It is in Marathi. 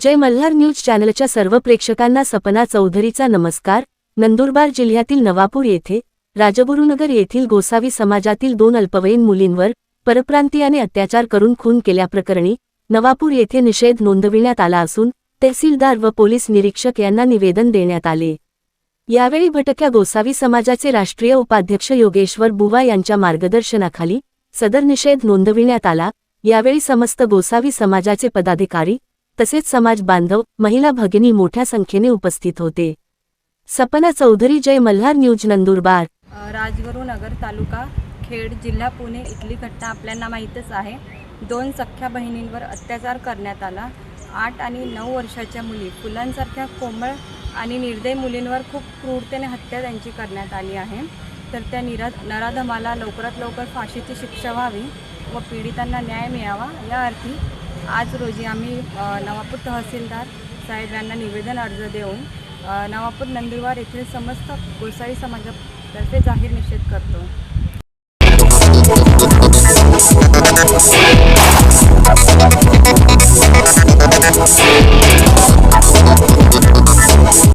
जय मल्हार न्यूज चॅनलच्या सर्व प्रेक्षकांना सपना चौधरीचा नमस्कार. नंदुरबार जिल्ह्यातील नवापूर येथे राजगुरुनगर येथील गोसावी समाजातील दोन अल्पवयीन मुलींवर परप्रांतीयाने अत्याचार करून खून केल्याप्रकरणी नवापूर येथे निषेध नोंदविण्यात आला असून तहसीलदार व पोलीस निरीक्षक यांना निवेदन देण्यात आले. यावेळी भटक्या गोसावी समाजाचे राष्ट्रीय उपाध्यक्ष योगेश्वर बुवा यांच्या मार्गदर्शनाखाली सदर निषेध नोंदविण्यात आला. यावेळी समस्त गोसावी समाजाचे पदाधिकारी तसेच समाज बांधव महिला भगिनी मोठ्या संख्येने उपस्थित होते. सपना चौधरी जय मल्हार न्यूज नंदुरबार. राजगुरू नगर तालुका खेड जिल्हा पुणे इथली घटना आपल्याला माहीतच आहे. दोन सख्ख्या बहिणींवर अत्याचार करण्यात आला. आठ आणि नऊ वर्षाच्या मुली फुलांसारख्या कोमळ आणि निर्दय मुलींवर खूप क्रूरतेने हत्या त्यांची करण्यात आली आहे. तर त्या निरा नराधमाला लवकरात लवकर फाशीची शिक्षा व्हावी व पीडितांना न्याय मिळावा या अर्थी आज रोजी आम्ही नवापूर तहसीलदार साहेब यांना निवेदन अर्ज देऊन नवापूर नंदुरबार येथील समस्त गोसावी समाजातर्फे जाहीर निषेध करतो.